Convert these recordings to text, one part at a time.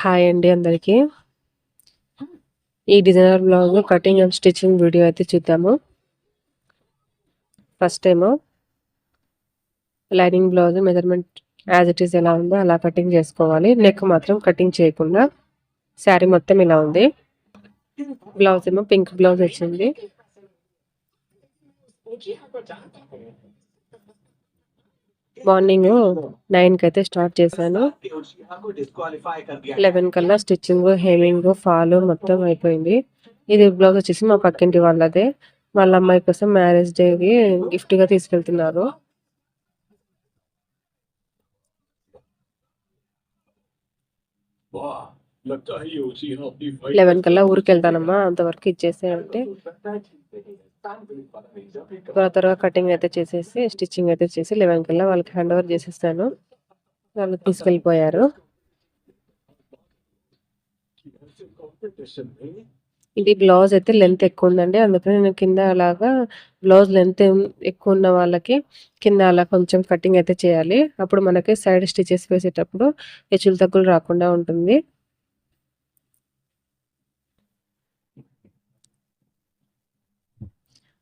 Hi అండి అందరికీ. ఈ designer blouse cutting and stitching video అయితే చూద్దాము. ఫస్ట్ ఏమో lining blouse measurement as it is ఎలా ఉందో అలా కటింగ్ చేసుకోవాలి. నెక్ మాత్రం కటింగ్ చేయకుండా శారీ మొత్తం ఇలా ఉంది. బ్లౌజ్ ఏమో పింక్ బ్లౌజ్ వచ్చింది. మార్నింగ్ నైన్కి అయితే స్టార్ట్ చేశాను. లెవెన్ కల్లా స్టిచ్చింగ్ హెమింగ్ ఫాల్ మొత్తం అయిపోయింది. ఇది బ్లౌజ్ వచ్చేసి మా పక్కింటి వాళ్ళదే. వాళ్ళ అమ్మాయి కోసం మ్యారేజ్ డేకి గిఫ్ట్గా తీసుకెళ్తున్నారు. లెవెన్ కల్లా ఊరికి వెళ్తానమ్మా అంతవరకు ఇచ్చేసే అంటే త్వర త్వరగా కటింగ్ అయితే చేసేసి స్టిచ్చింగ్ అయితే చేసి లెవెన్ కల్లా వాళ్ళకి హ్యాండ్ ఓవర్ చేసేస్తాను. వాళ్ళు తీసుకెళ్ళిపోయారు. ఇది బ్లౌజ్ అయితే లెంత్ ఎక్కువ ఉందండి. అందుకని నేను కింద అలాగా బ్లౌజ్ లెంత్ ఎక్కువ ఉన్న వాళ్ళకి కింద అలా కొంచెం కటింగ్ అయితే చేయాలి. అప్పుడు మనకి సైడ్ స్టిచెస్ వేసేటప్పుడు హెచ్చులు తగ్గులు రాకుండా ఉంటుంది.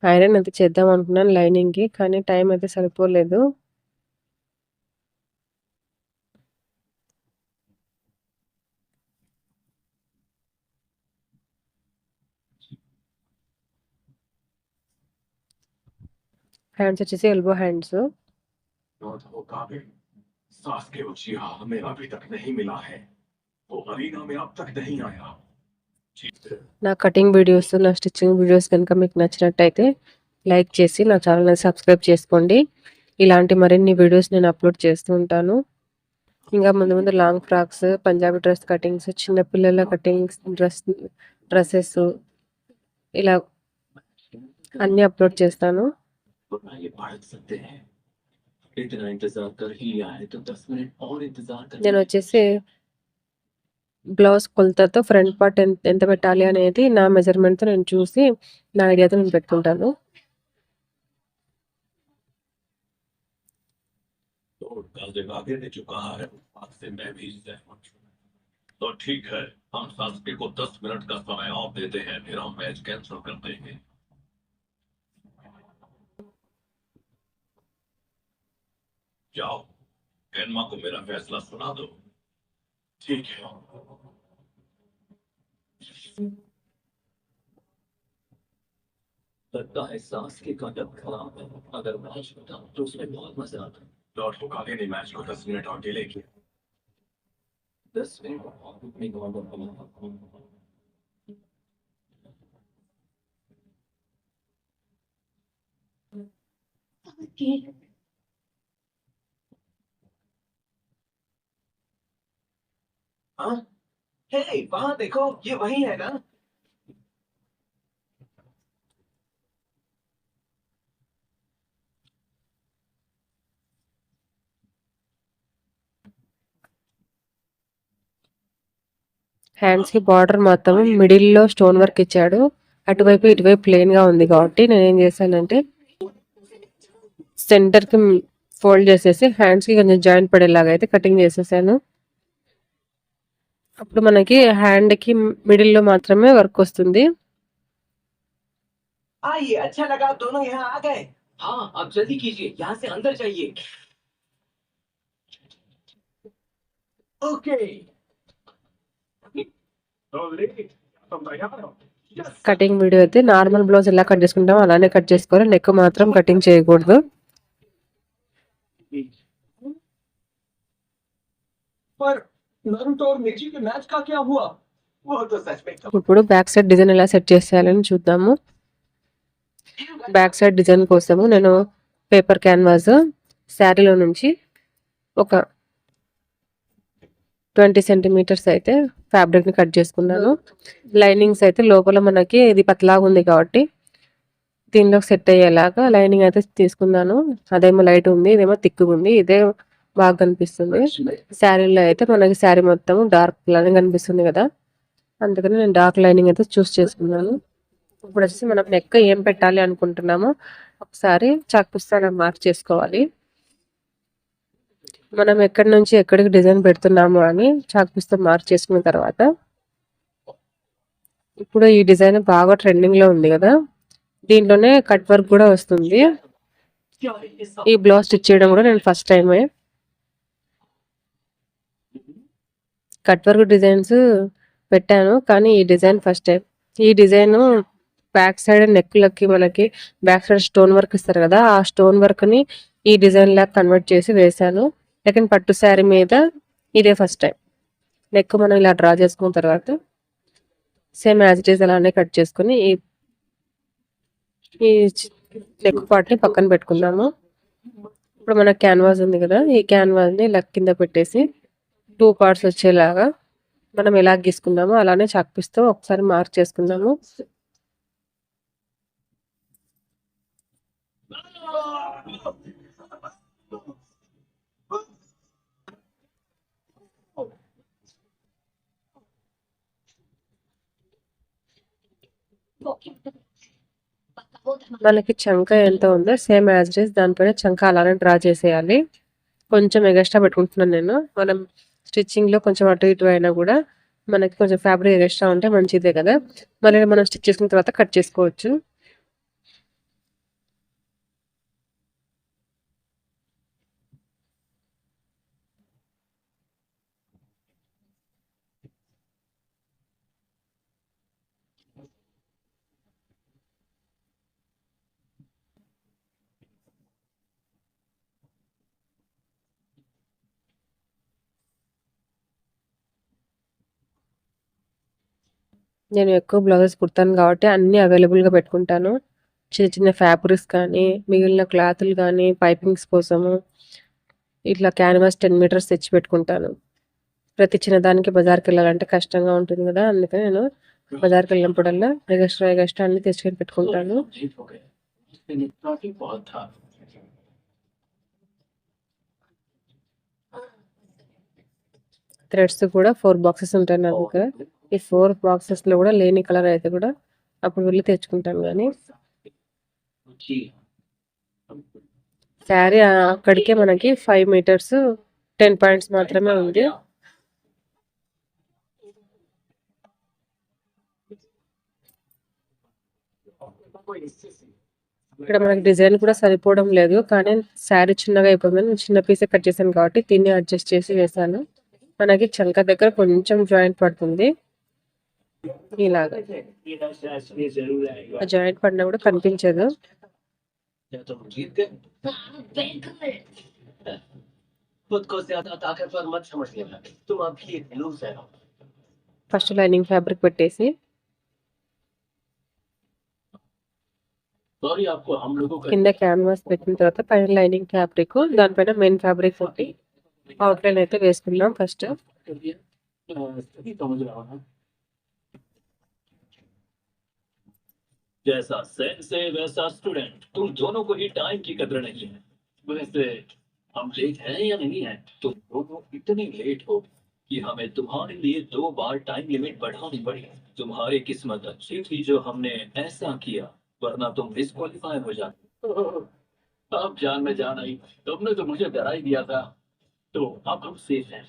ఐరన్ అయితే చేద్దాం అనుకున్నాను లైనింగ్కి కానీ టైం అయితే సరిపోలేదు హ్యాండ్స్ వచ్చేసి ఎల్బో హ్యాండ్స్ सांस के उछिया हमें अभी तक नहीं मिला है वो अरीना में अब तक नहीं आया నా కటింగ్ వీడియోస్ నా స్టిచ్చింగ్ వీడియోస్ కనుక మీకు నచ్చినట్టయితే లైక్ చేసి నా ఛానల్ని సబ్స్క్రైబ్ చేసుకోండి ఇలాంటి మరిన్ని వీడియోస్ నేను అప్లోడ్ చేస్తూ ఉంటాను ఇంకా ముందు ముందు long frocks Punjabi dress cuttings చిన్నపిల్లల కటింగ్స్ డ్రెస్ డ్రెస్సెస్ ఇలా అన్నీ అప్లోడ్ చేస్తాను నేను వచ్చేసి బ్లౌజ్ కొలతతో ఫ్రంట్ పార్ట్ ఎంత ఎంత పెట్టాలి అనేది నా మెజర్మెంట్తో నేను చూసి నా ఐడియాతో నేను పెట్టుకుంటాను तो कल जब आगे ने जो कहा है आज से मैं भी सहमत हूँ तो ठीक है हम शास्त्री को दस मिनट का समय और देते हैं फिर हम मैच कैंसिल कर देंगे जाओ एनमा को मेरा फैसला सुना दो ठीक है। लगता है सांस की कदम खराब है। अगर मैच होता तो उसमें बहुत मज़ा आता। लॉर्ड होकागे ने मैच को दस मिनट और डिले किया। दस मिनट में गौरव हाँ हे वहां देखो ये वही है ना హ్యాండ్స్ కి బార్డర్ మొత్తం మిడిల్ లో స్టోన్ వర్క్ ఇచ్చాడు అటువైపు ఇటువైపు ప్లెయిన్ గా ఉంది కాబట్టి నేను ఏం చేశానంటే సెంటర్ కి ఫోల్డ్ చేసేసి హ్యాండ్స్ కి కొంచెం జాయింట్ పడేలాగా అయితే కటింగ్ చేసేసాను అప్పుడు మనకి హ్యాండ్ కి మిడిల్ లో మాత్రమే వర్క్ వస్తుంది आइए अच्छा लगा आप दोनों यहाँ आ गए हाँ आप जल्दी कीजिए यहाँ से अंदर जाइए ओके కటింగ్ వీడియో అయితే నార్మల్ బ్లౌజ్ ఎలా కట్ చేసుకుంటామో అలానే కట్ చేసుకోవాలి నెక్ మాత్రం కటింగ్ చేయకూడదు पर नरुतो और मिर्ची के मैच का क्या हुआ वो तो सच में ఇప్పుడు బ్యాక్ సైడ్ డిజైన్ ఎలా సెట్ చేసేయాలని చూద్దాము బ్యాక్ సైడ్ డిజైన్ కోసము నేను పేపర్ క్యాన్వాస్ శారీలో నుంచి ఒక ట్వంటీ సెంటీమీటర్స్ అయితే ఫ్యాబ్రిక్ని కట్ చేసుకున్నాను లైనింగ్స్ అయితే లోపల మనకి ఇది పతలాగా ఉంది కాబట్టి దీనిలో సెట్ అయ్యేలాగా లైనింగ్ అయితే తీసుకున్నాను అదేమో లైట్ ఉంది ఇదేమో తిక్కుగా ఉంది ఇదే బాగా కనిపిస్తుంది. శారీలో అయితే మనకి శారీ మొత్తం డార్క్ లైనింగ్ కనిపిస్తుంది కదా. అందుకని నేను డార్క్ లైనింగ్ అయితే చూస్ చేసుకున్నాను. ఇప్పుడు వచ్చేసి మనం నెక్క ఏం పెట్టాలి అనుకుంటున్నామో ఒకసారి చాకుస్తానం మార్క్ చేసుకోవాలి. మనం ఎక్కడి నుంచి ఎక్కడికి డిజైన్ పెడుతున్నాము అని చాకుపిస్తా మార్క్ చేసుకున్న తర్వాత ఇప్పుడు ఈ డిజైన్ బాగా ట్రెండింగ్లో ఉంది కదా. దీంట్లోనే కట్ వర్క్ కూడా వస్తుంది. ఈ బ్లౌజ్ స్టిచ్ చేయడం కూడా నేను ఫస్ట్ టైమే. కట్ వర్క్ డిజైన్స్ పెట్టాను కానీ ఈ డిజైన్ ఫస్ట్ టైం. ఈ డిజైన్ బ్యాక్ సైడ్ నెక్లకి మనకి బ్యాక్ సైడ్ స్టోన్ వర్క్ ఇస్తారు కదా ఆ స్టోన్ వర్క్ని ఈ డిజైన్ లాగా కన్వర్ట్ చేసి వేశాను. సెకండ్ పట్టు శారీ మీద ఇదే ఫస్ట్ టైం. నెక్ మనం ఇలా డ్రా చేసుకున్న తర్వాత సేమ్ యాజ్ ఇట్ ఈస్ అలానే కట్ చేసుకుని ఈ ఈ నెక్ పార్ట్ని పక్కన పెట్టుకుందాము. ఇప్పుడు మన క్యాన్వాస్ ఉంది కదా ఈ క్యాన్వాస్ని ఇలా కింద పెట్టేసి టూ పార్ట్స్ వచ్చేలాగా మనం ఎలా గీసుకున్నామో అలానే చాక్పిస్తూ ఒకసారి మార్క్ చేసుకుందాము. మనకి చంక ఎంత ఉందో సేమ్ యాజ్ ఇట్ ఈస్ దానిపైన చంక అలానే డ్రా చేసేయాలి. కొంచెం ఎగస్ట్రా పెట్టుకుంటున్నాను నేను. మనం స్టిచ్చింగ్లో కొంచెం అటు ఇటు అయినా కూడా మనకి కొంచెం ఫ్యాబ్రిక్ ఎక్స్ట్రా ఉంటే మంచిదే కదా. మళ్ళీ మనం స్టిచ్ చేసుకున్న తర్వాత కట్ చేసుకోవచ్చు. నేను ఎక్కువ బ్లౌజెస్ కుడతాను కాబట్టి అన్నీ అవైలబుల్గా పెట్టుకుంటాను. చిన్న చిన్న ఫ్యాబ్రిక్స్ కానీ మిగిలిన క్లాతులు కానీ పైపింగ్స్ కోసము ఇట్లా క్యాన్వాస్ టెన్ మీటర్స్ తెచ్చి పెట్టుకుంటాను. ప్రతి చిన్నదానికి బజార్కి వెళ్ళాలంటే కష్టంగా ఉంటుంది కదా అందుకని నేను బజార్కి వెళ్ళినప్పుడల్లా ఎగస్ట్రా ఎగస్ట్రా అన్ని తెచ్చుకొని పెట్టుకుంటాను. థ్రెడ్స్ కూడా ఫోర్ బాక్సెస్ ఉంటాయి నా దగ్గర. ఈ ఫోర్ బాక్సెస్లో కూడా లేని కలర్ అయితే కూడా అప్పుడు వెళ్ళి తెచ్చుకుంటాం కానీ శారీ అక్కడికే మనకి ఫైవ్ మీటర్స్ టెన్ పాయింట్స్ మాత్రమే ఉంది. ఇక్కడ మనకి డిజైన్ కూడా సరిపోవడం లేదు కానీ శారీ చిన్నగా అయిపోయింది. నేను చిన్న పీసే కట్ చేశాను కాబట్టి తిని అడ్జస్ట్ చేసి వేసాను మనకి చంక దగ్గర కొంచెం జాయింట్ పడుతుంది. ఇలాగా. జాయింట్ పడినా కూడా కనిపించదు. ఫస్ట్ లైనింగ్ ఫ్యాబ్రిక్ పెట్టేసి. కింద క్యాన్వాస్ పెట్టిన తర్వాత పైన లైనింగ్ ఫ్యాబ్రిక్ దానిపైన మెయిన్ ఫ్యాబ్రిక్ ఒకటి. అవుట్లైన్ అయితే వేసుకున్నాం ఫస్ట్. जैसा सेंस है वैसा स्टूडेंट तुम दोनों को ही टाइम की कदर नहीं है। वैसे, हम लेट हैं या नहीं है? तुम दोनों इतने लेट हो कि हमें तुम्हारे लिए दो बार टाइम लिमिट बढ़ानी पड़ी। तुम्हारी किस्मत अच्छी थी जो हमने ऐसा किया, वरना तुम डिस्कालीफाई हो जाते। अब जान में जान आई। तुमने तो मुझे डरा ही दिया था। तो अब हम सेफ़ हैं।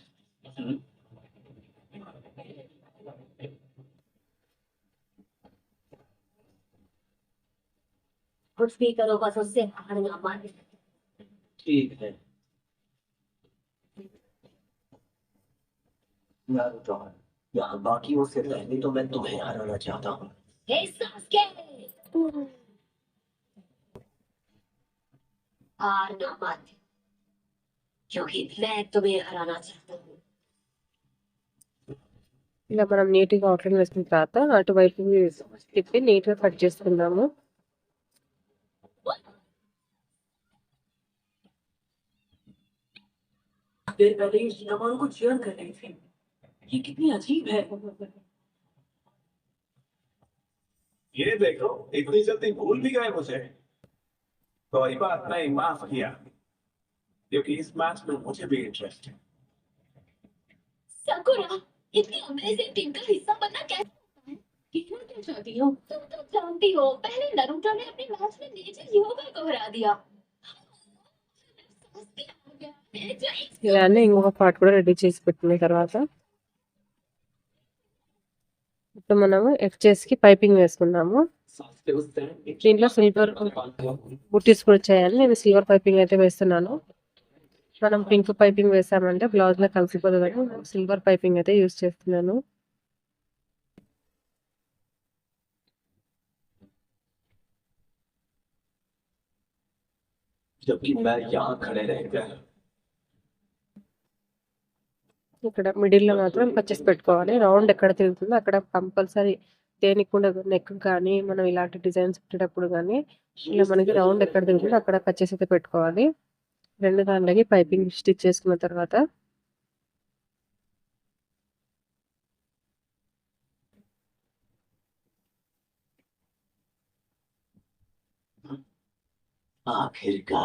कुछ भी करो बस उससे हार ना माने ठीक है यार यहाँ बाकियों से पहले तो मैं तुम्हें हराना चाहता हूँ हे सासके हार ना माने क्योंकि मैं तुम्हें हराना चाहता हूँ ఇలా మనం నీట్ గా అవుట్లైన్ వేసుకున్న తర్వాత అటువైపు తిప్పి నీట్ గా కట్ చేసుకుందాము देर पहले ही शीनामान को चेयर कर रही थी। ये कितनी अजीब है। ये देखो इतनी जल्दी भूल भी गए मुझे। कोई बात नहीं माफ़ किया। क्योंकि इस मैच में मुझे भी इंटरेस्ट है। सकुरा इतनी अमेजिंग टीम का हिस्सा बनना कैसे होता है? कहना क्या चाहती हो? तुम तो जानती हो पहले नरूटो ने अपने मैच में नेजी योगा को हरा दिया। ఇలానే ఇంకొక పార్ట్ కూడా రెడీ చేసి పెట్టిన తర్వాత ఇప్పుడు మనము ఎడ్జెస్ కి పైపింగ్ వేసుకున్నాము దీంట్లో సిల్వర్ బుట్టీస్ కూడా చేయాలి నేను సిల్వర్ పైపింగ్ అయితే వేస్తున్నాను మనం పింక్ పైపింగ్ వేసామంటే బ్లౌజ్ లో కలిసిపోతుందని సిల్వర్ పైపింగ్ అయితే యూస్ చేస్తున్నాను जबकि मैं यहाँ खड़े रहकर ఇక్కడ మిడిల్లో మాత్రం పర్చేస్ పెట్టుకోవాలి. రౌండ్ ఎక్కడ తిరుగుతుందో అక్కడ కంపల్సరీ తేనికుండా నెక్ కానీ మనం ఇలాంటి డిజైన్స్ పెట్టేటప్పుడు కానీ ఇలా మనకి రౌండ్ ఎక్కడ తిరుగుతుందో అక్కడ పర్చేస్ అయితే పెట్టుకోవాలి. రెండు దాంట్లోకి పైపింగ్ స్టిచ్ చేసుకున్న తర్వాత ఆఖిర్గా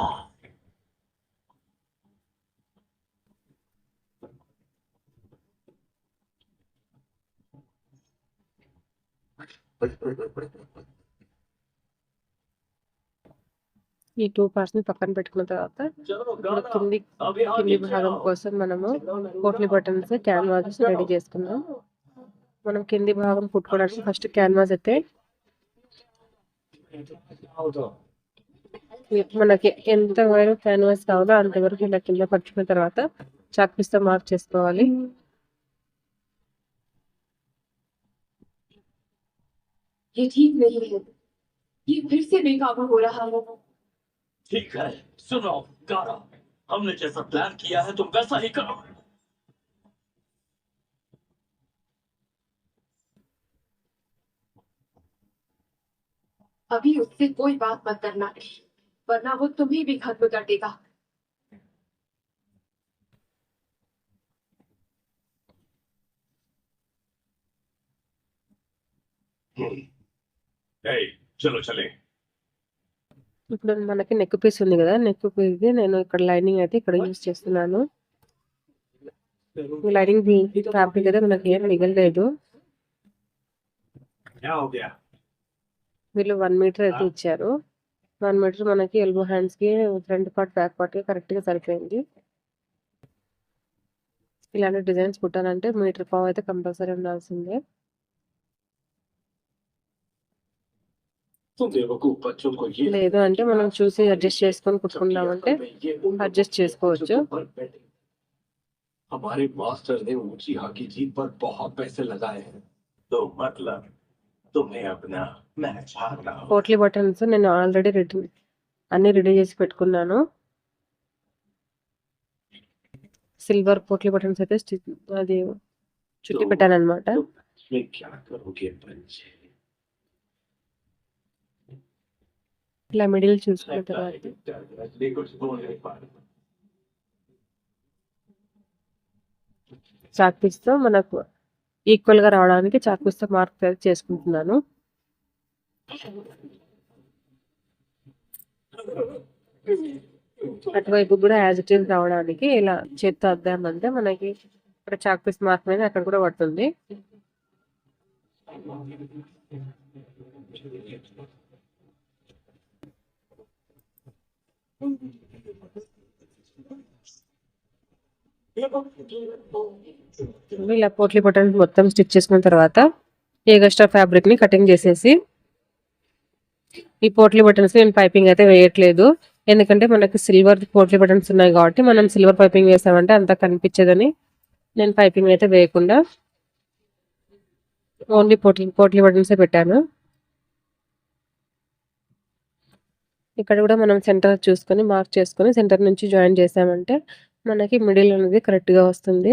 ఈ టూ పార్ట్స్ని పక్కన పెట్టుకున్న తర్వాత కింది కింది భాగం కోసం మనము కోట్లీ బటన్స్ క్యాన్వాస్ రెడీ చేసుకుందాం. మనం కింది భాగం కుట్టుకోవడానికి ఫస్ట్ క్యాన్వాస్ అయితే మనకి ఎంత వరకు క్యాన్వాస్ కావాలో అంతవరకు ఇలా కింద పట్టుకున్న తర్వాత చాక్పీస్తో మార్క్ చేసుకోవాలి. ये ठीक नहीं है। ये फिर से बेकाबू हो रहा है। ठीक है सुनो गाना हमने जैसा प्लान किया है तुम वैसा ही करो। अभी उससे कोई बात मत करना वरना वो तुम्हें भी खत्म कर देगा। చలో చలే. ఇప్పుడు మనకి నెక్ పీస్ ఉంది కదా నెక్ పీస్ నేను ఇక్కడ లైనింగ్ అయితే ఇక్కడ యూజ్ చేస్తున్నాను. లైనింగ్ ఫ్యాబ్రిక్ మనకి ఏం మిగలేదు వీళ్ళు వన్ మీటర్ అయితే ఇచ్చారు. వన్ మీటర్ మనకి ఎల్బో హ్యాండ్స్కి ఫ్రంట్ పార్ట్ బ్యాక్ పార్ట్ కరెక్ట్గా సరిపోయింది. ఇలాంటి డిజైన్స్ కుట్టాలంటే మీటర్ పావు అయితే కంపల్సరీ ఉండాల్సిందే. లేదు అంటే మనం చూసి అడ్జస్ట్ చేసుకొని కుట్టుకున్నామంటే అడ్జస్ట్ చేసుకోవచ్చు हमारे मास्टर ने ऊंची हॉकी जीत पर बहुत पैसे लगाए हैं तो मतलब तुम्हें अपना मैच हारना हो పోట్లీ బటన్స్ నేను ఆల్రెడీ రెడీ అన్ని రెడీ చేసి పెట్టుకున్నాను సిల్వర్ పోట్లీ బటన్స్ అయితే స్టి- అది చుట్టి పెట్టాను అనమాట ఇలా మిడిల్ చూసుకున్న తర్వాత. చాక్పీస్తో మనకు ఈక్వల్గా రావడానికి చాక్పీస్తో మార్క్ చేసుకుంటున్నాను. అటువైపు కూడా యాజ్ ఇట్ ఈజ్ రావడానికి ఇలా చేత్తో అద్దామంటే మనకి ఇక్కడ చాక్పీస్ మార్క్ మీద అక్కడ కూడా పడుతుంది. ఇలా పోట్లీ బటన్స్ మొత్తం స్టిచ్ చేసుకున్న తర్వాత ఏగస్ట్రా ఫ్యాబ్రిక్ని కటింగ్ చేసేసి ఈ పోట్లీ బటన్స్ నేను పైపింగ్ అయితే వేయట్లేదు. ఎందుకంటే మనకి సిల్వర్ పోట్లీ బటన్స్ ఉన్నాయి కాబట్టి మనం సిల్వర్ పైపింగ్ వేసామంటే అంత కనిపించదని నేను పైపింగ్ అయితే వేయకుండా ఓన్లీ పోట్లీ పోట్లీ బటన్సే పెట్టాను. ఇక్కడ కూడా మనం సెంటర్ చూసుకొని మార్క్ చేసుకొని సెంటర్ నుంచి జాయిన్ చేసామంటే మనకి మిడిల్ అనేది కరెక్ట్గా వస్తుంది.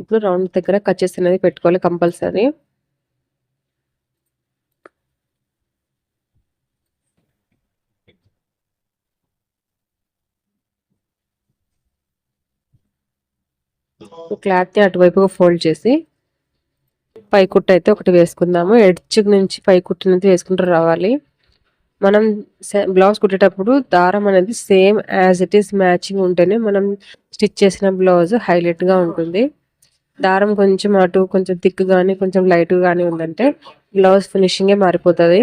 ఇప్పుడు రౌండ్ దగ్గర కచెస్ అనేది పెట్టుకోవాలి కంపల్సరీ. క్లాత్ని అటువైపుగా ఫోల్డ్ చేసి పైకుట్ట అయితే ఒకటి వేసుకుందాము. ఎడ్జ్ నుంచి పై కుట్టినది వేసుకుంటూ రావాలి. మనం బ్లౌజ్ కుట్టేటప్పుడు దారం అనేది same as it is matching ఉంటేనే మనం స్టిచ్ చేసిన బ్లౌజ్ హైలైట్గా ఉంటుంది. దారం కొంచెం అటు కొంచెం థిక్ కానీ కొంచెం లైట్ కానీ ఉందంటే బ్లౌజ్ ఫినిషింగే మారిపోతుంది.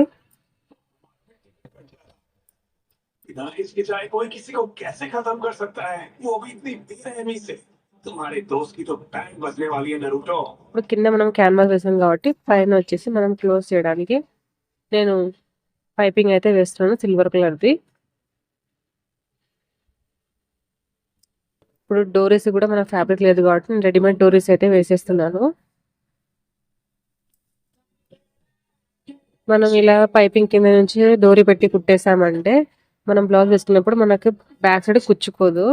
ఇప్పుడు కింద మనం క్యాన్వాస్ వేసాం కాబట్టి పైన వచ్చేసి మనం క్లోజ్ చేయడానికి నేను పైపింగ్ అయితే వేస్తున్నాను సిల్వర్ కలర్ది ఇప్పుడు డోరీస్ కూడా మన ఫ్యాబ్రిక్ లేదు కాబట్టి నేను రెడీమేడ్ డోరీస్ అయితే వేసేస్తున్నాను. మనం ఇలా పైపింగ్ కింద నుంచి డోరీ పెట్టి కుట్టేసామంటే మనం బ్లౌజ్ వేసుకున్నప్పుడు మనకు బ్యాక్ సైడ్ కుచ్చుకోదు.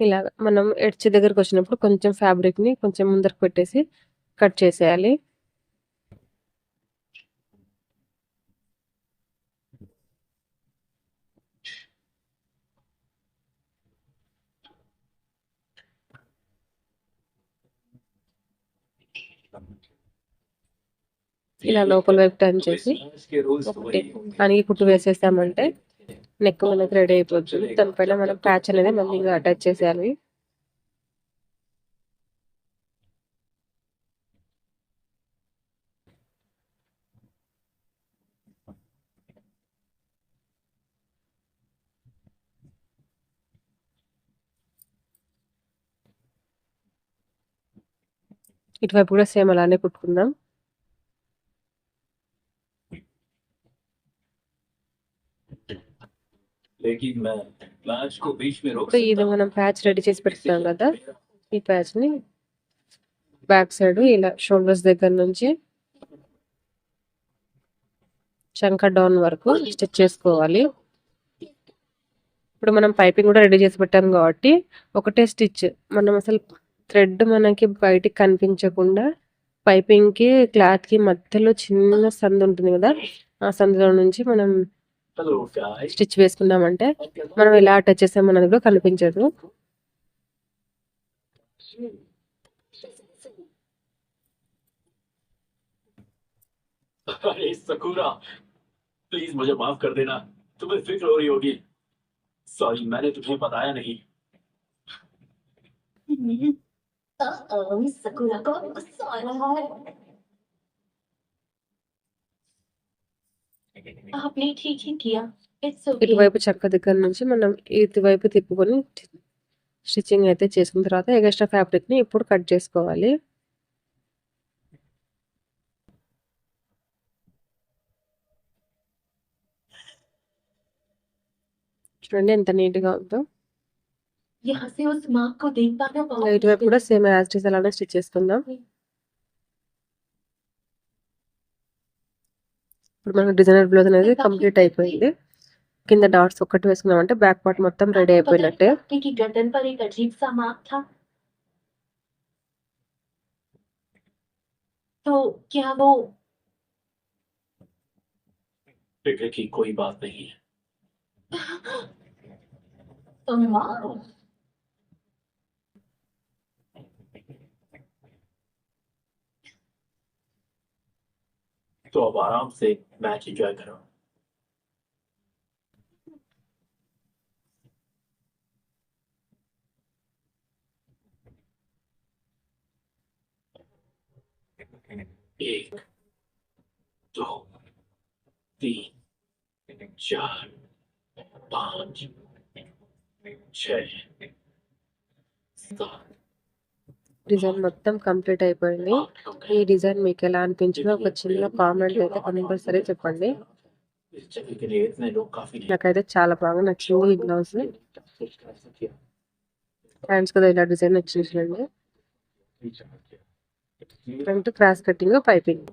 ఇలాగ మనం ఎడ్చి దగ్గరకు వచ్చినప్పుడు కొంచెం ఫ్యాబ్రిక్ని కొంచెం ముందరకు పెట్టేసి కట్ చేసేయాలి. ఇలా లోపల వైపు టర్న్ చేసి ఒకటి అనిగి కుట్టు వేసేసామంటే నెక్ మనకి రెడీ అయిపోవచ్చు దానిపైన మనం ప్యాచ్ అనేది మళ్ళీ ఇంకా అటాచ్ చేసేయాలి. ఇటువైపు కూడా సేమ్ అలానే కుట్టుకుందాం. సో ఇది మనం ప్యాచ్ రెడీ చేసి పెట్టుకున్నాం కదా. ఈ ప్యాచ్ని బ్యాక్ సైడ్ ఇలా షోల్డర్స్ దగ్గర నుంచి చంక డౌన్ వరకు స్టిచ్ చేసుకోవాలి. ఇప్పుడు మనం పైపింగ్ కూడా రెడీ చేసి పెట్టాం కాబట్టి ఒకటే స్టిచ్. మనం అసలు థ్రెడ్ మనకి బయటికి కనిపించకుండా పైపింగ్కి క్లాత్కి మధ్యలో చిన్న సందు ఉంటుంది కదా ఆ సందులో నుంచి మనం స్టిచ్ వేసుకున్నామంటే మనం ఎలా అటాచ్ చేసామన్నది కూడా కనిపించదు अरे सकुरा प्लीज मुझे माफ कर देना तुम्हें फिक्र हो रही होगी सॉरी मैंने तुम्हें बताया नहीं मिस सकुरा को गुस्सा आपने ठीक ही किया इट्स ओके ఇటువైపు చక్క దగ్గర నుంచి మనం ఇటువైపు తిప్పుకొని స్టిచ్చింగ్ అయితే చేసుకున్న తర్వాత ఎగస్ట్రా ఫ్యాబ్రిక్ ని ఇప్పుడు కట్ చేసుకోవాలి చూడండి ఎంత నీట్ గా ఉందో यहाँ से उस मार्क को देख पाना बहुत ఇటువైపు मुश्किल కూడా సేమ్ యాజ్ టీస్ అలానే స్టిచ్ చేసుకుందాం ఇప్పుడు మనకు డిజైనర్ బ్లౌజ్ అనేది కంప్లీట్ అయిపోయింది కింద డాట్స్ ఒక్కటి వేసుకున్నామంటే బ్యాక్ పార్ట్ మొత్తం రెడీ అయిపోయినట్టే है कि गर्दन पर एक अजीब सा मार्क था तो क्या वो फिक्र की कोई बात नहीं है तो माँ तो अब आराम से मैच एंजॉय करो। एक दो तीन चार पाँच छः सात డిజైన్ మొత్తం కంప్లీట్ అయిపోయింది. ఈ డిజైన్ మీకు ఎలా అనిపించిందో ఒక చిన్న కామెంట్ అయితే కంపల్సరీ చెప్పండి. నాకైతే చాలా బాగా నచ్చింది ఈ బ్లౌజ్. ఫ్రెండ్స్ కదా ఇలా డిజైన్ నచ్చింది ఫ్రంట్ క్రాస్ కటింగ్ పైపింగ్